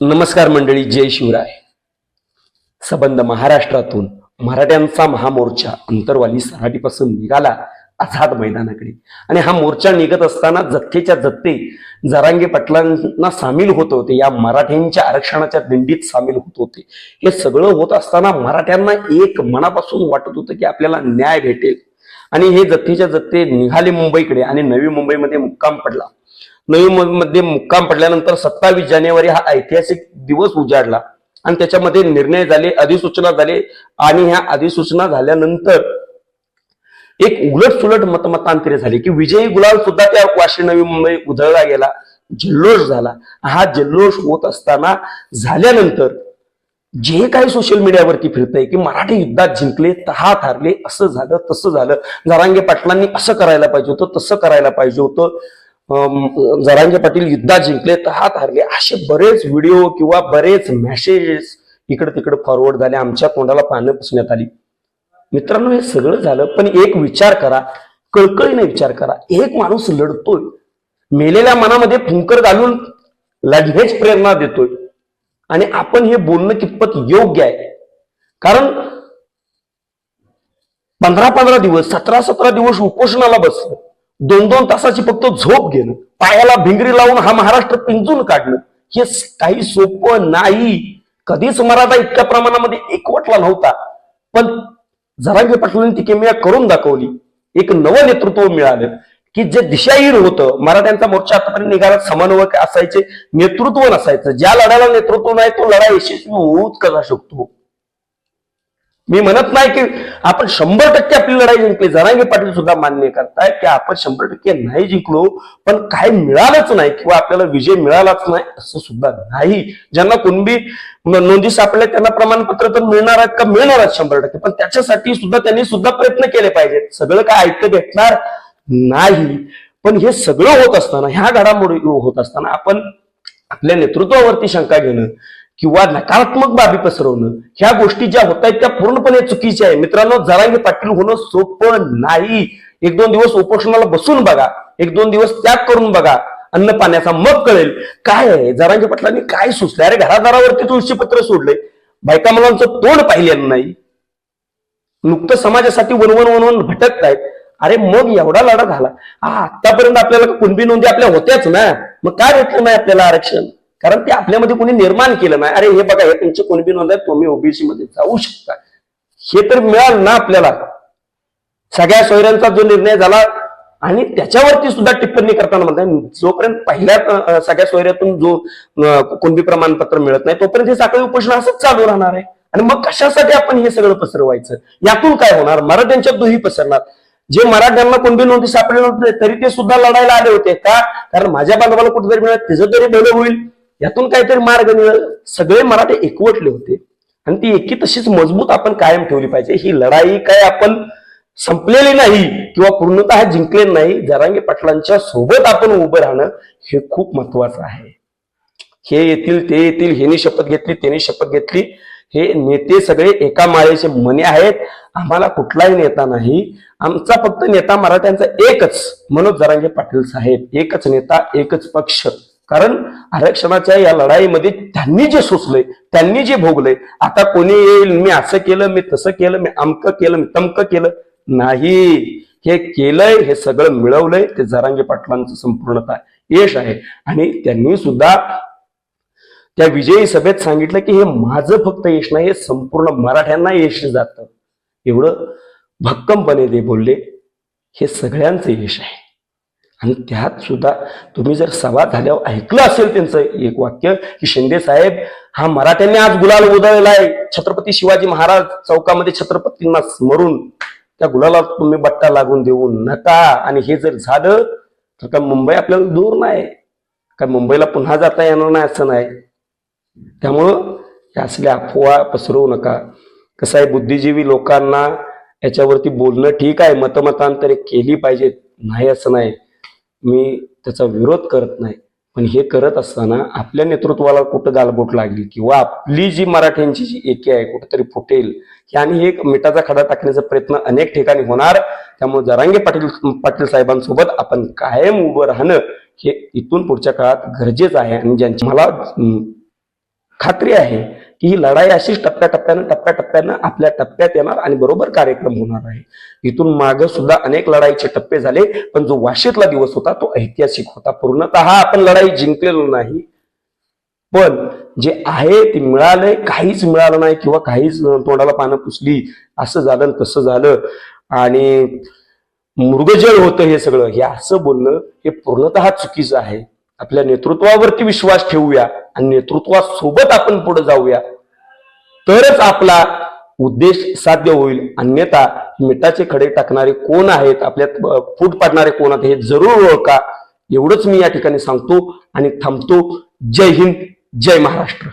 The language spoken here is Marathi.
नमस्कार मंडळी जय शिवराय. सबंध महाराष्ट्रातून मराठ्यांचा महामोर्चा अंतरवाली सराटीपासून निघाला आझाद मैदानाकडे. आणि हा मोर्चा निघत असताना जत्थेच्या जत्थे जरांगे पाटलांना सामील होत होते या मराठ्यांच्या आरक्षणाच्या दिंडीत सामील होत होते. हे सगळं होत असताना मराठ्यांना एक मनापासून वाटत होतं की आपल्याला न्याय भेटेल. आणि हे जत्थेच्या जत्थे निघाले मुंबईकडे आणि नवी मुंबईमध्ये मुक्काम पडला. नवी मुंबईमध्ये मुक्काम पडल्यानंतर सत्तावीस जानेवारी हा ऐतिहासिक दिवस उजाडला. आणि त्याच्यामध्ये निर्णय झाले अधिसूचना झाले आणि ह्या अधिसूचना झाल्यानंतर एक उलट सुलट मतमतांतरे झाली की विजयी गुलाल सुद्धा त्या वाशी नवी मुंबई उधळला गेला जल्लोष झाला. हा जल्लोष होत असताना झाल्यानंतर जे काही सोशल मीडियावरती फिरतंय की मराठी युद्धात जिंकले तहा हारले असं झालं तसं झालं. जारांगे पाटलांनी असं करायला पाहिजे होतं तसं करायला पाहिजे होतं. जरांगे पाटील युद्धात जिंकले हात हारले. असे बरेच व्हिडिओ किंवा बरेच मेसेजेस इकडे तिकडे फॉरवर्ड झाले आमच्या तोंडाला पानं पुसण्यात आली. मित्रांनो हे सगळं झालं पण एक विचार करा कळकळीने विचार करा. एक माणूस लढतोय मेलेल्या मनामध्ये फुंकर घालून लढण्याची प्रेरणा देतोय. आणि आपण हे बोलणं कितपत योग्य आहे? कारण पंधरा पंधरा दिवस सतरा सतरा दिवस उपोषणाला बसतो दोन दोन तासाची फक्त झोप घेणं पायाला भिंगरी लावून हा महाराष्ट्र पिंजून काढणं हे काही सोपं नाही. कधीच मराठा इतक्या प्रमाणामध्ये एकवटला नव्हता. पण जरांगे पाटलांनी ती किमया करून दाखवली. एक नवं नेतृत्व मिळालं की जे दिशाहीन होतं. मराठ्यांचा मोर्चा आतापर्यंत निघाला समन्वयक असायचे नेतृत्व नसायचं. ज्या लढ्याला नेतृत्व नाही तो लढा यशस्वी होऊच कसा शकतो? मी म्हणत नाही की आपण शंभर टक्के आपली लढाई जिंकली. जरांगी पाटील सुद्धा मान्य करताय की आपण शंभर टक्के नाही जिंकलो पण काय मिळालंच नाही किंवा आपल्याला विजय मिळालाच नाही असं सुद्धा नाही. ज्यांना कुणबी नोंदी सापडल्या त्यांना प्रमाणपत्र तर मिळणार आहेत का? मिळणार आहेत शंभर टक्के. पण त्याच्यासाठी सुद्धा त्यांनी सुद्धा प्रयत्न केले पाहिजेत. सगळं काय ऐकत भेटणार नाही. पण हे सगळं होत असताना ह्या घडामोडी होत असताना आपण आपल्या नेतृत्वावरती शंका घेणं किंवा नकारात्मक बाबी पसरवणं ह्या गोष्टी ज्या होत आहेत त्या पूर्णपणे चुकीच्या आहे. मित्रांनो जरांगे पाटील होणं सोपं नाही. एक दोन दिवस उपोषणाला बसून बघा. एक दोन दिवस त्याग करून बघा. अन्न पाण्याचा मग कळेल. काय आहे? जरांगे पाटलांनी काय सुचलंय? अरे घरादारावरती तुळशी पत्र सोडलंय. बायका मुलांचं तोंड पाहिलेलं नाही. नुकतं समाजासाठी वनवन वनवन भटकतायत. अरे मग एवढा लढा झाला. आतापर्यंत आपल्याला कुणबी नोंदी आपल्या होत्याच ना? मग काय भेटलं नाही आपल्याला आरक्षण? कारण ते आपल्यामध्ये कोणी निर्माण केलं नाही. अरे हे बघा हे तुमचे कुणबी नोंद आहेत तुम्ही ओबीसी मध्ये जाऊ शकता. हे तर मिळालं ना आपल्याला. सगळ्या सोयऱ्यांचा जो निर्णय झाला आणि त्याच्यावरती सुद्धा टिप्पणी करताना म्हणतात जोपर्यंत पहिल्या सगळ्या सोयऱ्यातून जो अं, कुणबी प्रमाणपत्र मिळत नाही तोपर्यंत हे साखळी उपोषण असंच चालू राहणार आहे. आणि मग कशासाठी आपण हे सगळं पसरवायचं? यातून काय होणार? मराठ्यांच्या दुही पसरणार. जे मराठ्यांना कुणबी नोंदी सापडले नव्हते तरी ते सुद्धा लढायला आले होते का? कारण माझ्या बांधवाला कुठेतरी मिळत त्याचं तरी भलं होईल. यातून काहीतरी मार्ग मिळेल. सगळे मराठे एकवटले होते. आणि ती एकी तशीच मजबूत आपण कायम ठेवली पाहिजे. ही लढाई काय आपण संपलेली नाही किंवा पूर्णतः जिंकले नाही जरांगे पाटलांच्या सोबत आपण उभं राहणं हे खूप महत्वाचं आहे. हे येतील ते येतील हेनी शपथ घेतली त्यांनी शपथ घेतली. हे नेते सगळे एका माळेचे मने आहेत. आम्हाला कुठलाही नेता नाही. आमचा फक्त नेता मराठ्यांचा एकच मनोज जरांगे पाटील साहेब. एकच नेता एकच पक्ष. कारण आरक्षणाच्या या लढाईमध्ये त्यांनी जे सोचलंय त्यांनी जे भोगलंय आता कोणी येईल मी असं केलं मी तसं केलं मी अमकं केलं मी तमकं केलं. नाही. हे केलंय हे सगळं मिळवलंय ते जरांगे पाटलांचं संपूर्णता यश आहे. आणि त्यांनी सुद्धा त्या विजयी सभेत सांगितलं की हे माझं फक्त यश नाही हे संपूर्ण मराठ्यांना यश जातं. एवढं भक्कमपणे ते बोलले. हे सगळ्यांचं यश आहे. आणि त्यात सुद्धा तुम्ही जर सभा झाल्यावर ऐकलं असेल त्यांचं एक वाक्य की शिंदे साहेब हा मराठ्यांनी आज गुलाल उधळलाय. छत्रपती शिवाजी महाराज चौकामध्ये छत्रपतींना स्मरून त्या गुलाला तुम्ही बट्टा लागून देऊ नका. आणि हे जर झालं तर का मुंबई आपल्याला दूर नाही? का मुंबईला पुन्हा जाता येणार नाही असं नाही? त्यामुळं या असल्या अफवा पसरवू नका. कसं आहे बुद्धिजीवी लोकांना याच्यावरती बोलणं ठीक आहे. मतमतांतरे केली पाहिजेत. नाही असं नाही. मी त्याचा विरोध करत नाही. पण हे करत असताना आपल्या नेतृत्वाला कुठं गालबोट लागली किंवा आपली जी मराठ्यांची जी एकी आहे कुठंतरी फुटेल आणि हे एक मिठाचा खडा टाकण्याचा प्रयत्न अनेक ठिकाणी होणार. त्यामुळे जरांगे पाटील पाटील साहेबांसोबत आपण कायम उभं राहणं हे इथून पुढच्या काळात गरजेचं आहे आणि ज्यांची मला खात्री आहे की ही लढाई अशीच टप्प्याटप्प्यानं टप्प्याटप्प्यानं आपल्या टप्प्यात येणार आणि बरोबर कार्यक्रम होणार आहे. इथून माग सुद्धा अनेक लढाईचे टप्पे झाले पण जो वाशीतला दिवस होता तो ऐतिहासिक होता. पूर्णतः आपण लढाई जिंकलेलो नाही. पण जे आहे ते मिळालंय काहीच मिळालं नाही किंवा काहीच तोंडाला पानं पुसली असं झालं तसं झालं. आणि मृगजळ होतं हे सगळं. हे असं बोलणं हे पूर्णतः चुकीचं आहे. आपल्या नेतृत्वावरती विश्वास ठेवूया आणि नेतृत्वासोबत आपण पुढे जाऊया. तरच आपला उद्देश साध्य होईल. अन्यथा मिठाचे खडे टाकणारे कोण आहेत आपल्यात फूट पाडणारे कोण आहेत हे जरूर ओळखा. एवढंच मी या ठिकाणी सांगतो आणि थांबतो. जय हिंद जय महाराष्ट्र.